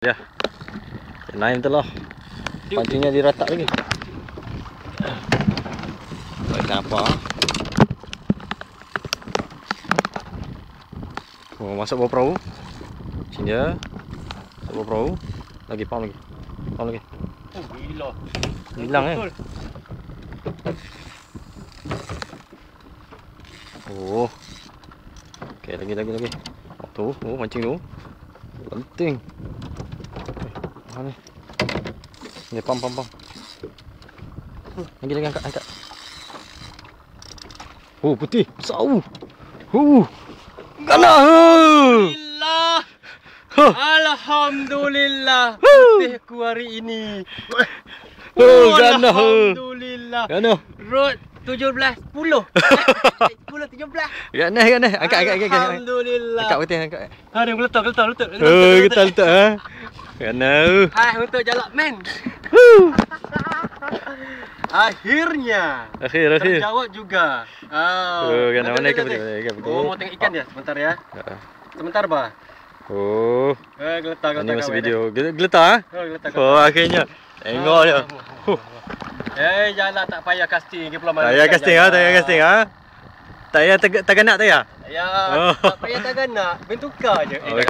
Ya. Naik betul lah. Pancingnya diratak lagi. Baik apa? Oh, masuk bawah perahu. Sini dia. Masuk bawah perahu. Lagi pam lagi. Pam lagi. Oh, gila. Hilang eh. Oh. Okey, lagi lagi lagi. Oh, tu, oh mancing tu. Penting. Mana ni? Ni pam pam pam. Lagi lagi angkat angkat. Oh, putih. Besar. Uh. Uh. Kena. Alhamdulillah. Ha. Alhamdulillah. Huh. Putihku hari ini. Oh, kena. Alhamdulillah. Kena. Road 17 10. 10 17. Kena kena. Angkat angkat angkat. angkat. Alhamdulillah. Angkat putih angkat. Ada geletak geletak geletak. Oh, kita letak ha. Kena. Hai untuk jalak men. Akhirnya Akhir akhir. terjawab juga. Ah. Oh, kena. Mana ikan putih? Mana putih? Oh, mau tengok ikan dia sebentar ya. Ha. Sebentar, bah. Oh, Eh, geletak ini geletak. masih kawan, video. Gel- Geletak ah? eh. Oh, geletak. Oh, akhirnya. Tengok dia. Huh. Eh, jalak tak payah casting ke pulau Tak payah casting ah, tak payah casting ah. Tak payah tag- taganak tak payah. Ya, Oh. tak payah tak nak. Bentukar je. Eh.